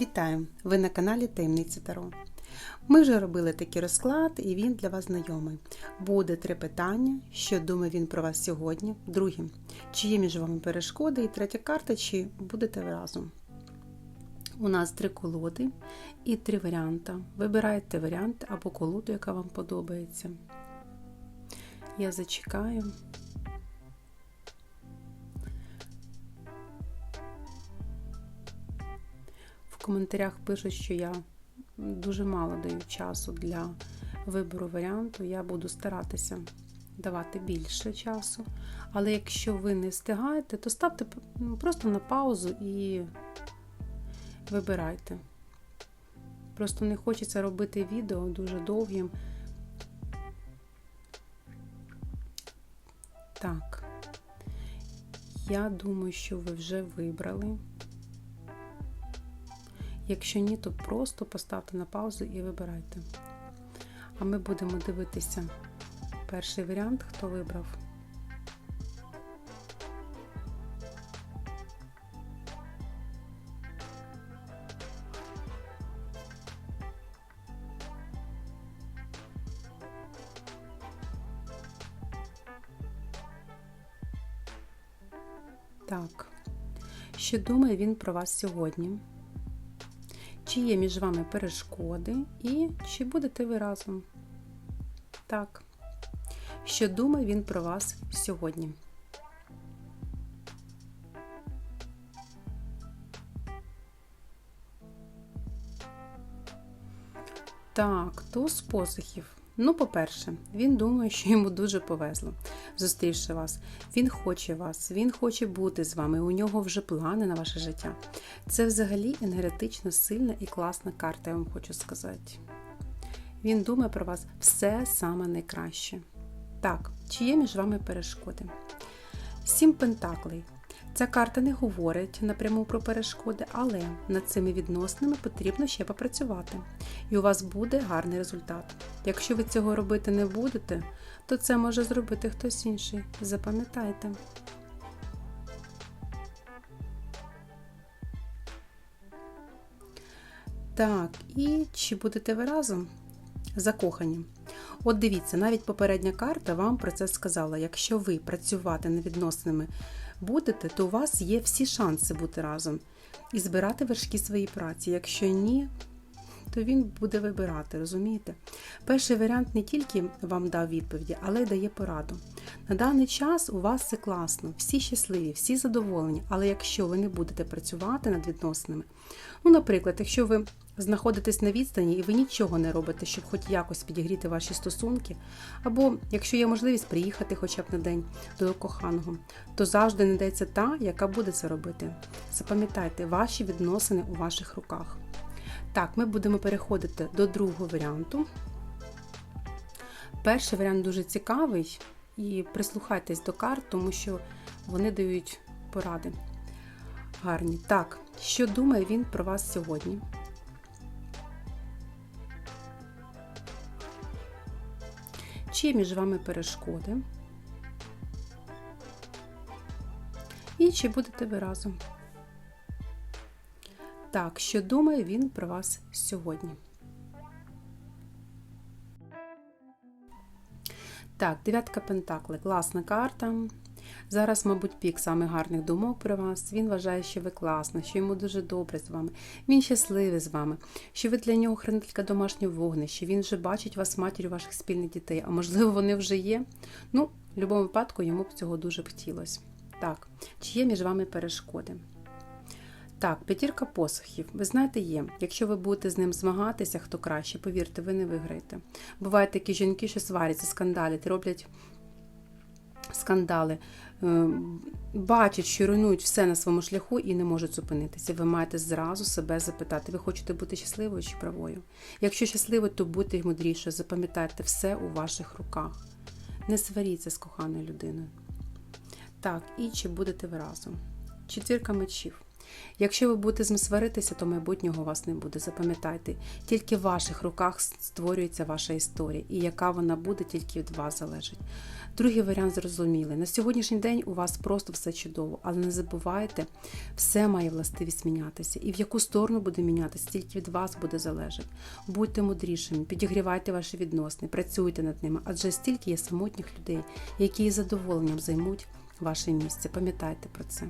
Вітаю! Ви на каналі Таємниці Таро. Ми вже робили такий розклад, і він для вас знайомий. Буде три питання, що думає він про вас сьогодні. Друге, чи є між вами перешкоди, і третя карта, чи будете разом. У нас три колоди і три варіанти. Вибирайте варіант або колоду, яка вам подобається. Я зачекаю. Коментарях пишуть, що я дуже мало даю часу для вибору варіанту. Я буду старатися давати більше часу. Але якщо ви не встигаєте, то ставте просто на паузу і вибирайте. Просто не хочеться робити відео дуже довгим. Так, я думаю, що ви вже вибрали. Якщо ні, то просто поставте на паузу і вибирайте. А ми будемо дивитися перший варіант, хто вибрав. Так, що думає він про вас сьогодні? Чи є між вами перешкоди і чи будете ви разом? Так. Що думає він про вас сьогодні? Так, туз посухів. Ну, по-перше, він думає, що йому дуже повезло, зустрівши вас. Він хоче вас, він хоче бути з вами. У нього вже плани на ваше життя. Це взагалі енергетично сильна і класна карта, я вам хочу сказати. Він думає про вас все саме найкраще. Так, чи є між вами перешкоди? Сім пентаклей. Ця карта не говорить напряму про перешкоди, але над цими відносинами потрібно ще попрацювати. І у вас буде гарний результат. Якщо ви цього робити не будете, то це може зробити хтось інший. Запам'ятайте. Так, і чи будете ви разом? Закохані. От дивіться, навіть попередня карта вам про це сказала. Якщо ви працювати над відносинами будете, то у вас є всі шанси бути разом і збирати вершки своєї праці. Якщо ні, то він буде вибирати, розумієте? Перший варіант не тільки вам дав відповіді, але й дає пораду. На даний час у вас все класно, всі щасливі, всі задоволені, але якщо ви не будете працювати над відносинами, ну, наприклад, якщо ви знаходитесь на відстані і ви нічого не робите, щоб хоч якось підігріти ваші стосунки, або якщо є можливість приїхати хоча б на день до коханого, то завжди знайдеться та, яка буде це робити. Запам'ятайте, ваші відносини у ваших руках. Так, ми будемо переходити до другого варіанту. Перший варіант дуже цікавий, і прислухайтесь до карт, тому що вони дають поради. Гарні. Так, що думає він про вас сьогодні? Чи між вами перешкоди? І чи будете ви разом? Так, що думає він про вас сьогодні? Так, дев'ятка Пентакли. Класна карта. Зараз, мабуть, пік самих гарних думок про вас. Він вважає, що ви класна, що йому дуже добре з вами. Він щасливий з вами, що ви для нього хранителька домашнього вогнища, він вже бачить вас матір'ю ваших спільних дітей, а можливо, вони вже є. Ну, в будь-якому випадку йому б цього дуже б хотілося. Так, чи є між вами перешкоди? Так, п'ятірка посохів. Ви знаєте, є. Якщо ви будете з ним змагатися, хто краще, повірте, ви не виграєте. Бувають такі жінки, що сваряться, скандалять, роблять скандали, е, бачать, що руйнують все на своєму шляху і не можуть зупинитися. Ви маєте зразу себе запитати, ви хочете бути щасливою чи правою? Якщо щасливою, то будьте мудрішою, запам'ятайте все у ваших руках. Не сваріться з коханою людиною. Так, і чи будете ви разом? Четвірка мечів. Якщо ви будете з ним сваритися, то майбутнього вас не буде. Запам'ятайте, тільки в ваших руках створюється ваша історія, і яка вона буде, тільки від вас залежить. Другий варіант зрозумілий. На сьогоднішній день у вас просто все чудово, але не забувайте, все має властивість мінятися. І в яку сторону буде мінятися, тільки від вас буде залежати. Будьте мудрішими, підігрівайте ваші відносини, працюйте над ними, адже стільки є самотніх людей, які із задоволенням займуть ваше місце. Пам'ятайте про це.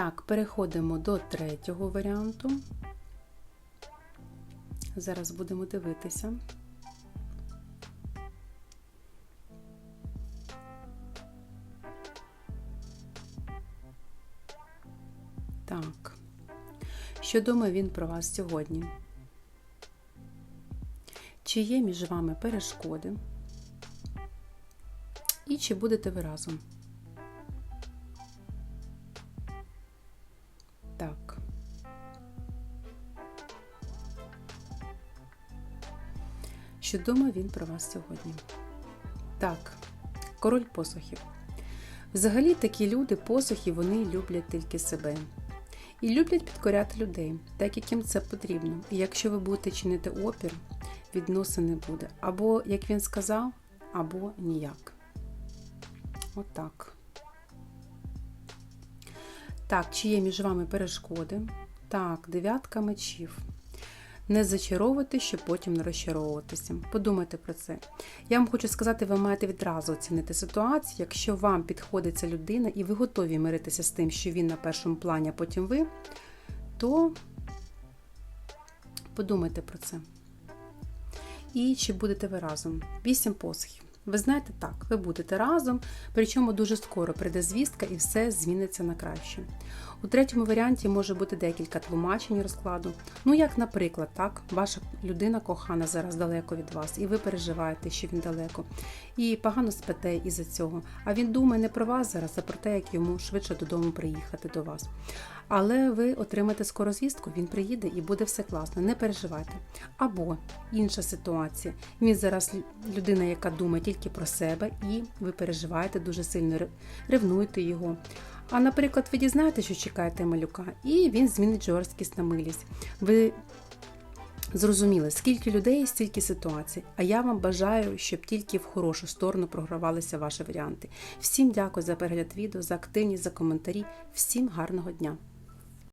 Так, переходимо до третього варіанту. Зараз будемо дивитися. Так, що думає він про вас сьогодні? Чи є між вами перешкоди? І чи будете ви разом? Що думає він про вас сьогодні? Так, король посухів. Взагалі такі люди, посухи, вони люблять тільки себе. І люблять підкоряти людей, так як їм це потрібно. І якщо ви будете чинити опір, відносин не буде. Або, як він сказав, або ніяк. Отак. Так, чи є між вами перешкоди? Так, дев'ятка мечів. Не зачаровувати, щоб потім не розчаровуватися. Подумайте про це. Я вам хочу сказати, ви маєте відразу оцінити ситуацію. Якщо вам підходить ця людина і ви готові миритися з тим, що він на першому плані, а потім ви, то подумайте про це. І чи будете ви разом? Вісім посухів. Ви знаєте, так, ви будете разом, причому дуже скоро прийде звістка і все зміниться на краще. У третьому варіанті може бути декілька тлумачень розкладу. Ну, як, наприклад, так, ваша людина кохана зараз далеко від вас, і ви переживаєте, що він далеко, і погано спите із-за цього. А він думає не про вас зараз, а про те, як йому швидше додому приїхати до вас. Але ви отримаєте скоро звістку, він приїде і буде все класно, не переживайте. Або інша ситуація. Він зараз людина, яка думає тільки про себе, і ви переживаєте дуже сильно, ревнуєте його. А, наприклад, ви дізнаєте, що чекаєте малюка, і він змінить жорсткість на милість. Ви зрозуміли, скільки людей, стільки ситуацій. А я вам бажаю, щоб тільки в хорошу сторону програвалися ваші варіанти. Всім дякую за перегляд відео, за активність, за коментарі. Всім гарного дня!